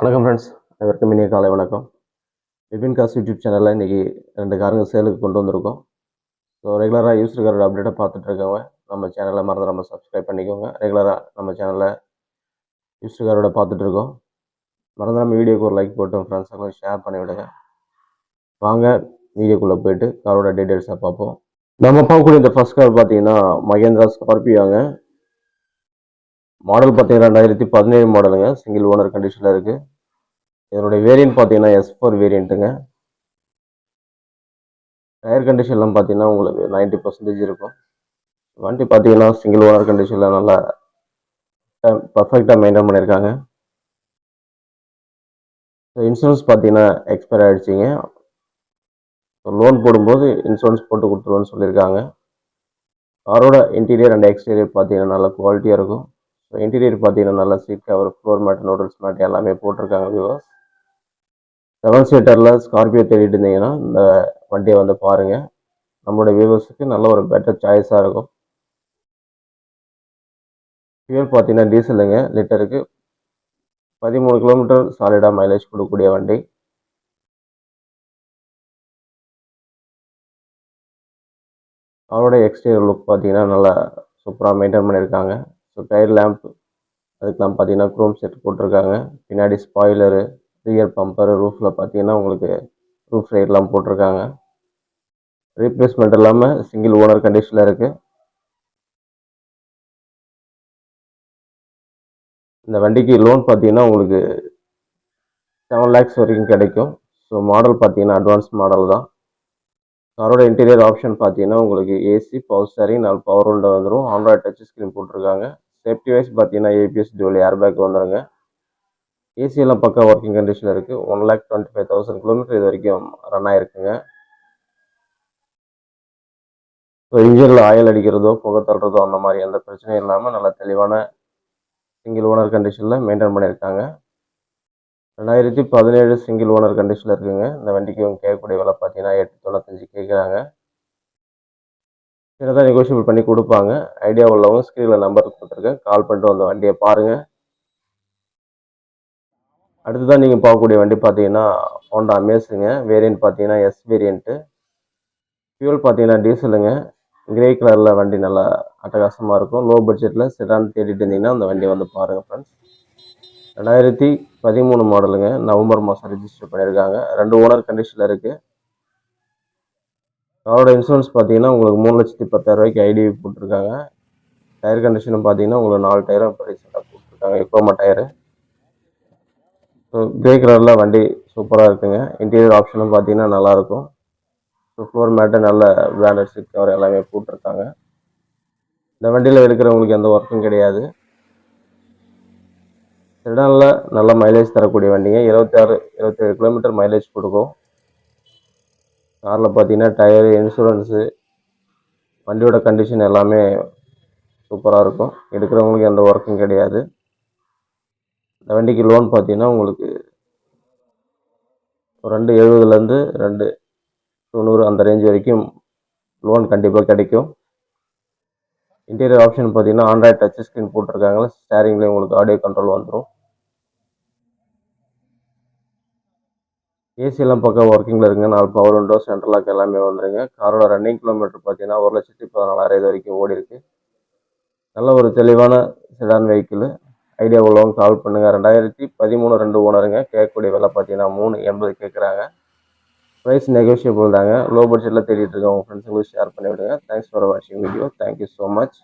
வணக்கம் ஃப்ரெண்ட்ஸ் அனைவருக்கும் இனிய காலை வணக்கம். விபின் காஸ் யூடியூப் சேனலில் இன்றைக்கி ரெண்டு காருங்க சேலுக்கு கொண்டு வந்திருக்கோம். ஸோ ரெகுலராக யூஸ்டு காரோட அப்டேட்டை பார்த்துட்டு இருக்கவங்க நம்ம சேனலை மறந்து நம்ம சப்ஸ்கிரைப் பண்ணிக்கோங்க ரெகுலராக நம்ம சேனலில் யூஸ்டு காரோட பார்த்துட்டு இருக்கோம். மறந்து நம்ம வீடியோக்கு ஒரு லைக் போட்டு ஃப்ரெண்ட்ஸுக்கும் ஷேர் பண்ணி விடுங்க. வாங்க வீடியோக்குள்ளே போயிட்டு காரோட டீட்டெயில்ஸை பார்ப்போம். நம்ம பார்க்கக்கூடிய இந்த ஃபஸ்ட் கார் பார்த்தீங்கன்னா மகேந்திரா ஸ்கார்பியோங்க மாடல் பார்த்தீங்கன்னா ரெண்டாயிரத்தி பதினேழு மாடலுங்க. சிங்கிள் ஓனர் கண்டிஷனில் இருக்குது இதனுடைய வேரியன்ட் பார்த்தீங்கன்னா எஸ் ஃபோர் வேரியண்ட்டுங்க டயர் கண்டிஷன்லாம் பார்த்தீங்கன்னா உங்களுக்கு நைன்ட்டி பர்சன்டேஜ் இருக்கும். வண்டி பார்த்தீங்கன்னா சிங்கிள் ஓனர் கண்டிஷனில் நல்லா பர்ஃபெக்டாக மெயின்டைன் பண்ணியிருக்காங்க. ஸோ இன்சூரன்ஸ் பார்த்தீங்கன்னா எக்ஸ்பயர் ஆகிடுச்சிங்க ஸோ லோன் போடும்போது இன்சூரன்ஸ் போட்டு கொடுத்துருவோன்னு சொல்லியிருக்காங்க. காரோட இன்டீரியர் அண்ட் எக்ஸ்டீரியர் பார்த்தீங்கன்னா நல்லா குவாலிட்டியாக இருக்கும். ஸோ இன்டீரியர் பார்த்தீங்கன்னா நல்லா சீட் கவர் ஃப்ளோர் மேட் நோட்டல்ஸ் மேட் எல்லாமே போட்டிருக்காங்க வியூவர்ஸ் செவன் சீட்டரில் ஸ்கார்பியோ தேடிட்டு இருந்தீங்கன்னா இந்த வண்டியை வந்து பாருங்கள் நம்மளுடைய வியூவர்ஸுக்கு நல்ல ஒரு பெட்டர் சாய்ஸாக இருக்கும். ஃபியூல் பார்த்தீங்கன்னா டீசலுங்க லிட்டருக்கு பதிமூணு கிலோமீட்டர் சாலிடாக மைலேஜ் கொடுக்கக்கூடிய வண்டி. அவரோட எக்ஸ்டீரியர் லுக் பார்த்தீங்கன்னா நல்லா சூப்பராக மெயின்டைன் பண்ணியிருக்காங்க. ஸோ டயர் லேம்ப் அதுக்கெலாம் பார்த்தீங்கன்னா குரோம் செட் போட்டிருக்காங்க. பின்னாடி ஸ்பாய்லரு ரியர் பம்பரு ரூஃபில் பார்த்தீங்கன்னா உங்களுக்கு ரூஃப் ரைட்லாம் போட்டிருக்காங்க. ரீப்ளேஸ்மெண்ட் இல்லாமல் சிங்கிள் ஓனர் கண்டிஷனில் இருக்குது இந்த வண்டிக்கு லோன் பார்த்தீங்கன்னா உங்களுக்கு செவன் லேக்ஸ் வரைக்கும் கிடைக்கும். ஸோ மாடல் பார்த்தீங்கன்னா அட்வான்ஸ் மாடல் தான். காரோட இன்டீரியர் ஆப்ஷன் பார்த்தீங்கன்னா உங்களுக்கு ஏசி பவர் ஸ்டாரிங் நாலு பவர் ஹோல்டர் வந்துடும் ஆண்ட்ராய்ட் டச் ஸ்க்ரீன் போட்டிருக்காங்க. சேஃப்டி வைஸ் பார்த்தீங்கன்னா ஏபிஎஸ் டியூல் ஏர் பேக் வந்துடுங்க ஏசியெல்லாம் பக்கா ஒர்க்கிங் கண்டிஷனில் இருக்குது one lakh twenty five thousand kilometre இது வரைக்கும் ரன் ஆகிருக்குங்க ஸோ இன்ஜினில் ஆயில் அடிக்கிறதோ புகை தள்ளுறதோ அந்த மாதிரி எந்த பிரச்சனையும் இல்லாமல் நல்ல தெளிவான சிங்கிள் ஓனர் கண்டிஷனில் மெயின்டைன் பண்ணியிருக்காங்க. ரெண்டாயிரத்தி பதினேழு சிங்கிள் ஓனர் கண்டிஷனில் இருக்குங்க. இந்த வண்டிக்கு இவங்க கேட்கக்கூடிய விலை பார்த்தீங்கன்னா எட்டு தொண்ணூத்தஞ்சு கேட்குறாங்க சின்னதாக நெகோஷியபிள் பண்ணி கொடுப்பாங்க. ஐடியா உள்ளவங்க ஸ்க்ரீனில் நம்பர் கொடுத்துருக்கேன் கால் பண்ணிட்டு வந்த வண்டியை பாருங்கள் அடுத்ததான் நீங்கள் பார்க்கக்கூடிய வண்டி பார்த்தீங்கன்னா ஹோண்டா அமேஸுங்க வேரியன்ட் பார்த்தீங்கன்னா எஸ் வேரியண்ட்டு ஃபியூல் பார்த்தீங்கன்னா டீசலுங்க கிரே கலரில் வண்டி நல்லா அட்டகாசமாக இருக்கும். லோ பட்ஜெட்டில் சிடான் தேடிட்டு இருந்தீங்கன்னா அந்த வண்டியை வந்து பாருங்கள் ஃப்ரெண்ட்ஸ் ரெண்டாயிரத்தி பதிமூணு மாடலுங்க நவம்பர் மாதம் ரிஜிஸ்டர் பண்ணியிருக்காங்க. ரெண்டு ஓனர் கண்டிஷனில் இருக்குது காரோட இன்சூரன்ஸ் பார்த்தீங்கன்னா உங்களுக்கு மூணு லட்சத்தி பத்தாயிரம் ரூபாய்க்கு ஐடி போட்டிருக்காங்க. டயர் கண்டிஷனும் பார்த்தீங்கன்னா உங்களுக்கு நாலு டயரும் இப்போ ரீசெண்டாக போட்டிருக்காங்க. எக்கோமா டயரு ஸோ கிரே கலரில் வண்டி சூப்பராக இருக்குங்க. இன்டீரியர் ஆப்ஷனும் பார்த்தீங்கன்னா நல்லாயிருக்கும். ஸோ ஃப்ளோர் மேட்டு நல்ல பிராண்டட் சீட் கவர் எல்லாமே போட்டிருக்காங்க. இந்த வண்டியில் எடுக்கிறவங்களுக்கு எந்த ஒர்க்கும் கிடையாது. செடானில் நல்ல மைலேஜ் தரக்கூடிய வண்டிங்க. இருபத்தாறு இருபத்தேழு கிலோமீட்டர் மைலேஜ் கொடுக்கும். காரில் பார்த்தீங்கன்னா டயரு இன்சூரன்ஸு வண்டியோட கண்டிஷன் எல்லாமே சூப்பராக இருக்கும். எடுக்கிறவங்களுக்கு எந்த ஒர்க்கும் கிடையாது. இந்த வண்டிக்கு லோன் பார்த்தீங்கன்னா உங்களுக்கு ரெண்டு எழுபதுலேருந்து ரெண்டு தொண்ணூறு அந்த ரேஞ்ச் வரைக்கும் லோன் கண்டிப்பாக கிடைக்கும். இன்டீரியர் ஆப்ஷன் பார்த்தீங்கன்னா ஆண்ட்ராய்ட் டச் ஸ்க்ரீன் போட்டிருக்காங்க. ஸ்டேரிங்லேயும் உங்களுக்கு ஆடியோ கண்ட்ரோல் வந்துடும் ஏசியெல்லாம் பக்கம் ஒர்க்கிங்கில் இருக்குங்க நாலு பவர் விண்டோ சென்ட்ரல் லாக் எல்லாமே வந்துருங்க. காரோட ரன்னிங் கிலோமீட்டர் பார்த்தீங்கன்னா ஒரு லட்சத்தி பதினாலாயிரம் இது வரைக்கும் ஓடி இருக்கு. நல்ல ஒரு தெளிவான செடான் வெஹிக்கிள் ஐடியா உள்ளவங்க கால் பண்ணுங்கள் ரெண்டாயிரத்தி பதிமூணு ரெண்டு ஓனருங்க. கேட்கக்கூடிய விலை பார்த்தீங்கன்னா மூணு எண்பது கேட்குறாங்க. ப்ரைஸ் நெகோஷியபிள் தாங்க. லோ பட்ஜெட்டில் தேடிட்டு இருக்கோம் உங்கள் ஃப்ரெண்ட்ஸுங்களுக்கு ஷேர் பண்ணி விடுங்க தேங்க்ஸ் ஃபார் வாட்சிங் video thank you so much